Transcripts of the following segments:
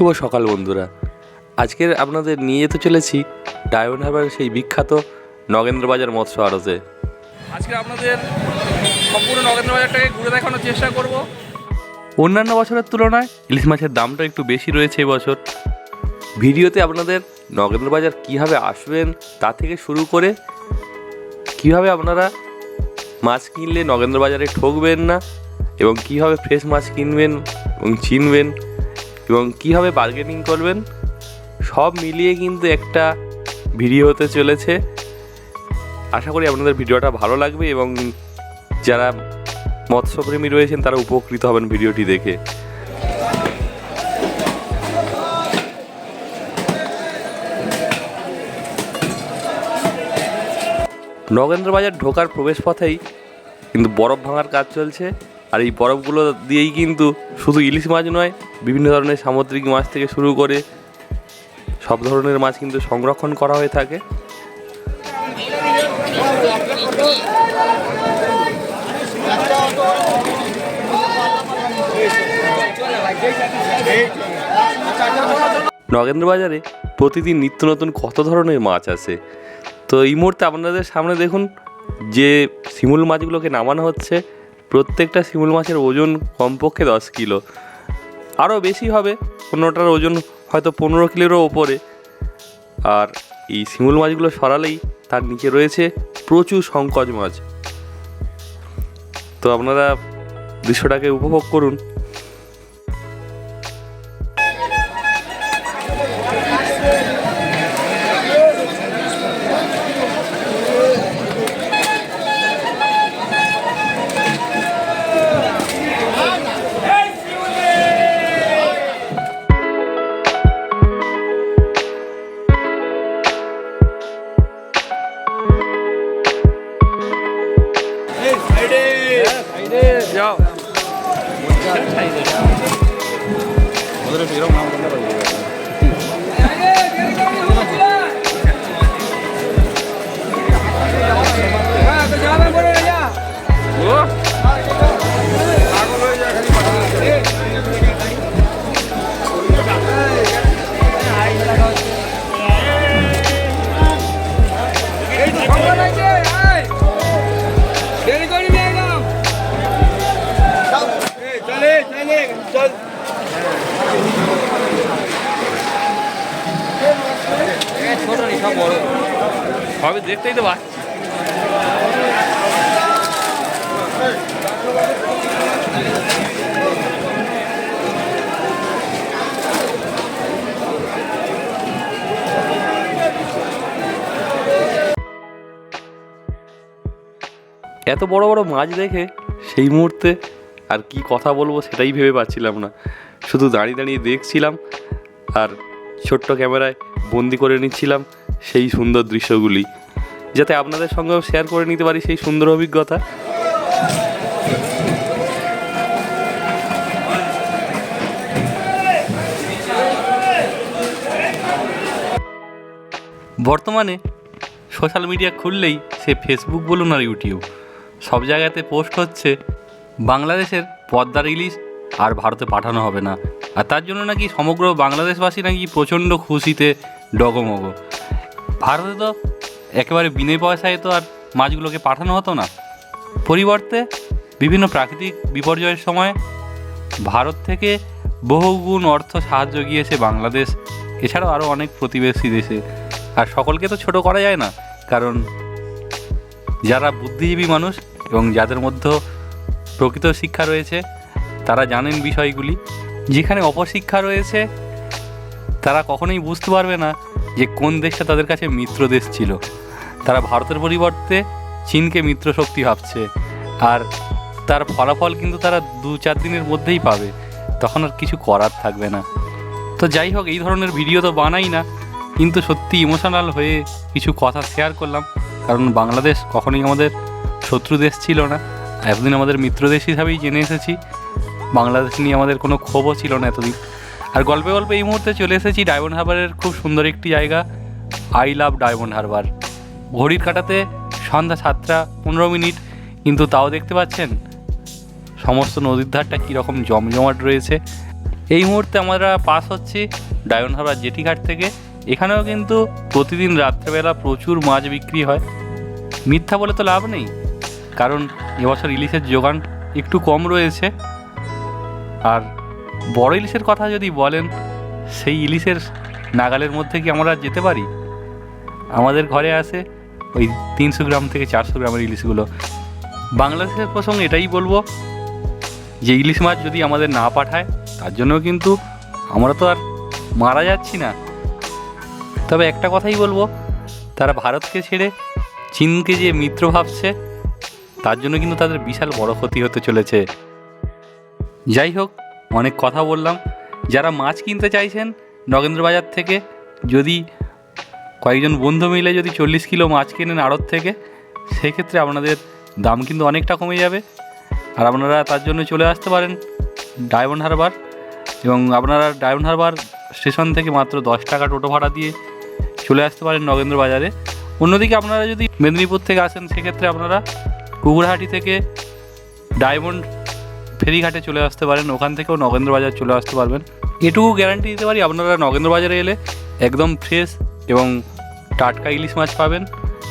শুভ সকাল বন্ধুরা। আজকের আপনাদের নিয়ে যেতে চলেছি ডায়মন্ড হারবারের সেই বিখ্যাত নগেন্দ্র বাজার মৎস্য আড়তে। আজকে আপনাদের সম্পূর্ণ নগেন্দ্র বাজারটাকে ঘুরে দেখানোর চেষ্টা করব। অন্যান্য বছরের তুলনায় ইলিশ মাছের দামটা একটু বেশি রয়েছে এবছর ভিডিওতে আপনাদের নগেন্দ্র বাজার কীভাবে আসবেন তা থেকে শুরু করে কীভাবে আপনারা মাছ কিনলে নগেন্দ্র বাজারে ঠকবেন না এবং কীভাবে ফ্রেশ মাছ কিনবেন এবং চিনবেন এবং কীভাবে বার্গেনিং করবেন, সব মিলিয়ে কিন্তু একটা ভিডিও হতে চলেছে। আশা করি আপনাদের ভিডিওটা ভালো লাগবে এবং যারা মৎস্যপ্রেমী রয়েছেন, তারা উপকৃত হবেন ভিডিওটি দেখে। নগেন্দ্র বাজার ঢোকার প্রবেশ পথেই কিন্তু বরফ ভাঙার কাজ চলছে। আর এই বরফগুলো দিয়েই কিন্তু শুধু ইলিশ মাছ নয়, বিভিন্ন ধরনের সামুদ্রিক মাছ থেকে শুরু করে সব ধরনের মাছ কিন্তু সংরক্ষণ করা হয়ে থাকে। নগেন্দ্র বাজারে প্রতিদিন নিত্য নতুন কত ধরনের মাছ আছে? তো এই মুহূর্তে আপনাদের সামনে দেখুন, যে শিমুল মাছগুলোকে নামানো হচ্ছে প্রত্যেকটা শিমুল মাছের ওজন কমপক্ষে দশ কিলো। আরও বেশি হবে কোনোটার ওজন হয়তো পনেরো কিলোরও ওপরে। আর এই শিমুল মাছগুলো সরালেই তার নিচে রয়েছে প্রচুর সংকজ মাছ। তো আপনারা দৃশ্যটাকে উপভোগ করুন। 차이들. 오늘은 이런 마음으로 끝내버리고. 뭐? হবে দেখতেই তো এত বড় বড় মাছ দেখে সেই মুহূর্তে আর কি কথা বলব সেটাই ভেবে পাচ্ছিলাম না। শুধু দাঁড়িয়ে দাঁড়িয়ে দেখছিলাম আর ছোট্ট ক্যামেরায় বন্দি করে নিচ্ছিলাম। সেই সুন্দর দৃশ্যগুলি, যাতে আপনাদের সঙ্গেও শেয়ার করে নিতে পারি সেই সুন্দর অভিজ্ঞতা। বর্তমানে সোশ্যাল মিডিয়া খুললেই সে ফেসবুক বলুন আর ইউটিউব সব জায়গাতে পোস্ট হচ্ছে, বাংলাদেশের পদ্মার ইলিশ আর ভারতে পাঠানো হবে না। আর তার জন্য নাকি সমগ্র বাংলাদেশবাসী নাকি প্রচণ্ড খুশিতে ডগমগ। ভারতে তো একেবারে বিনে পয়সায় তো আর মাছগুলোকে পাঠানো হতো না। পরিবর্তে বিভিন্ন প্রাকৃতিক বিপর্যয়ের সময় ভারত থেকে বহুগুণ অর্থ সাহায্য গিয়েছে বাংলাদেশ। এছাড়াও আরও অনেক প্রতিবেশী দেশে। আর সকলকে তো ছোট করা যায় না, কারণ যারা বুদ্ধিজীবী মানুষ এবং যাদের মধ্যে প্রকৃত শিক্ষা রয়েছে, তারা জানেন বিষয়গুলি। যেখানে অপশিক্ষা রয়েছে, তারা কখনোই বুঝতে পারবে না যে কোন দেশটা তাদের কাছে মিত্র দেশ ছিল। তারা ভারতের পরিবর্তে চীনকে মিত্র শক্তি ভাবছে। আর তার ফলাফল কিন্তু তারা দু চার দিনের মধ্যেই পাবে। তখন আর কিছু করার থাকবে না। তো যাই হোক, এই ধরনের ভিডিও তো বানাই না। কিন্তু সত্যি ইমোশনাল হয়ে কিছু কথা শেয়ার করলাম। কারণ বাংলাদেশ কখনোই আমাদের শত্রু দেশ ছিল না। এতদিন আমাদের মিত্র দেশ হিসাবেই জেনে এসেছি। বাংলাদেশ নিয়ে আমাদের কোনো ক্ষোভও ছিল না এতদিন। আর গল্পে গল্পে এই মুহূর্তে চলে এসেছি ডায়মন্ড হারবারের খুব সুন্দর একটি জায়গা আই লাভ ডায়মন্ড হারবার। ঘড়ির কাটাতে সন্ধ্যা সাতটা পনেরো মিনিট, কিন্তু তাও দেখতে পাচ্ছেন সমস্ত নদীর ধারটা কীরকম জমজমাট রয়েছে। এই মুহূর্তে আমরা পাস হচ্ছি ডায়মন্ড হারবার জেটি ঘাট থেকে। এখানেও কিন্তু প্রতিদিন রাত্রেবেলা প্রচুর মাছ বিক্রি হয়। মিথ্যা বলে তো লাভ নেই, কারণ এবছর ইলিশের যোগান একটু কম রয়েছে। আর বড় ইলিশের কথা যদি বলেন, সেই ইলিশের নাগালের মধ্যে কি আমরা যেতে পারি? আমাদের ঘরে আসে ওই তিনশো গ্রাম থেকে চারশো গ্রামের ইলিশগুলো। বাংলাদেশের প্রসঙ্গে এটাই বলব যে ইলিশ মাছ যদি আমাদের না পাঠায়, তার জন্য কিন্তু আমরা তো আর মারা যাচ্ছি না। তবে একটা কথাই বলব, তারা ভারতকে ছেড়ে চীনকে যে মিত্র ভাবছে, তার জন্য কিন্তু তাদের বিশাল বড় ক্ষতি হতে চলেছে। যাই হোক অনেক কথা বললাম। যারা মাছ কিনতে চাইছেন নগেন্দ্র বাজার থেকে, যদি কয়েকজন বন্ধু মিলে যদি চল্লিশ কিলো মাছ কেনেন আড়ত থেকে, সেক্ষেত্রে আপনাদের দাম কিন্তু অনেকটা কমে যাবে। আর আপনারা তার জন্য চলে আসতে পারেন ডায়মন্ড হারবার এবং আপনারা ডায়মন্ড হারবার স্টেশন থেকে মাত্র দশ টাকা টোটো ভাড়া দিয়ে চলে আসতে পারেন নগেন্দ্র বাজারে। অন্যদিকে আপনারা যদি মেদিনীপুর থেকে আসেন, সেক্ষেত্রে আপনারা কুকুরহাটি থেকে ডায়মন্ড ফেরিঘাটে চলে আসতে পারেন, ওখান থেকেও নগেন্দ্র বাজার চলে আসতে পারবেন। এটুকু গ্যারান্টি দিতে পারি, আপনারা নগেন্দ্র বাজারে এলে একদম ফ্রেশ এবং টাটকা ইলিশ মাছ পাবেন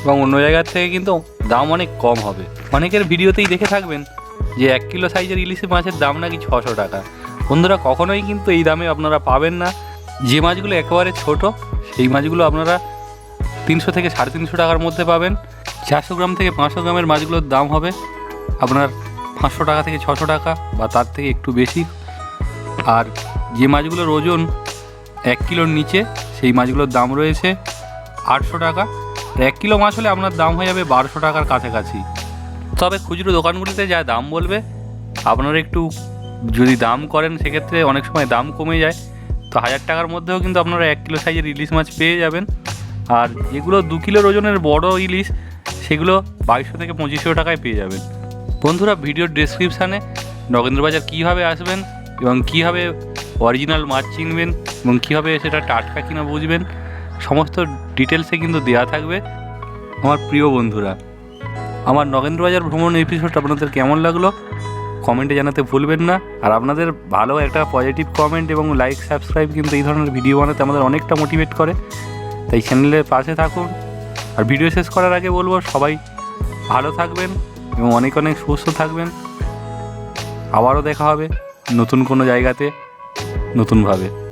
এবং অন্য জায়গার থেকে কিন্তু দাম অনেক কম হবে। অনেকের ভিডিওতেই দেখে থাকবেন যে এক কিলো সাইজের ইলিশ মাছের দাম নাকি ছশো টাকা। বন্ধুরা, কখনোই কিন্তু এই দামে আপনারা পাবেন না। যে মাছগুলো একেবারে ছোট, সেই মাছগুলো আপনারা তিনশো থেকে সাড়ে তিনশো টাকার মধ্যে পাবেন। চারশো গ্রাম থেকে পাঁচশো গ্রামের মাছগুলোর দাম হবে। আপনার পাঁচশো টাকা থেকে ছশো টাকা বা তার থেকে একটু বেশি। আর যে মাছগুলোর ওজন এক কিলোর নিচে, সেই মাছগুলোর দাম রয়েছে আটশো টাকা। এক কিলো মাছ হলে আপনার দাম হয়ে যাবে বারোশো টাকার কাছাকাছি। তবে খুচরো দোকানগুলিতে যা দাম বলবে, আপনারা একটু যদি দাম করেন, সেক্ষেত্রে অনেক সময় দাম কমে যায়। তো হাজার টাকার মধ্যেও কিন্তু আপনারা এক কিলো সাইজের ইলিশ মাছ পেয়ে যাবেন। আর যেগুলো দু কিলোর ওজনের বড় ইলিশ, সেগুলো বাইশশো থেকে পঁচিশশো টাকায় পেয়ে যাবেন। বন্ধুরা, ভিডিওর ডেসক্রিপশানে নগেন্দ্রবাজার কীভাবে আসবেন এবং কীভাবে অরিজিনাল মাছ চিনবেন এবং কীভাবে সেটা টাটকা কিনা বুঝবেন, সমস্ত ডিটেলসে কিন্তু দেওয়া থাকবে। আমার প্রিয় বন্ধুরা, আমার নগেন্দ্রবাজার ভ্রমণ এপিসোড আপনাদের কেমন লাগল? কমেন্টে জানাতে ভুলবেন না। আর আপনাদের ভালো একটা পজিটিভ কমেন্ট এবং লাইক সাবস্ক্রাইব কিন্তু এই ধরনের ভিডিও বানাতে আমাদের অনেকটা মোটিভেট করে। তাই চ্যানেলের পাশে থাকুন। আর ভিডিও শেষ করার আগে বলব, সবাই ভালো থাকবেন। এবং অনেক অনেক সুস্থ থাকবেন। আবারও দেখা হবে নতুন কোনো জায়গাতে নতুনভাবে।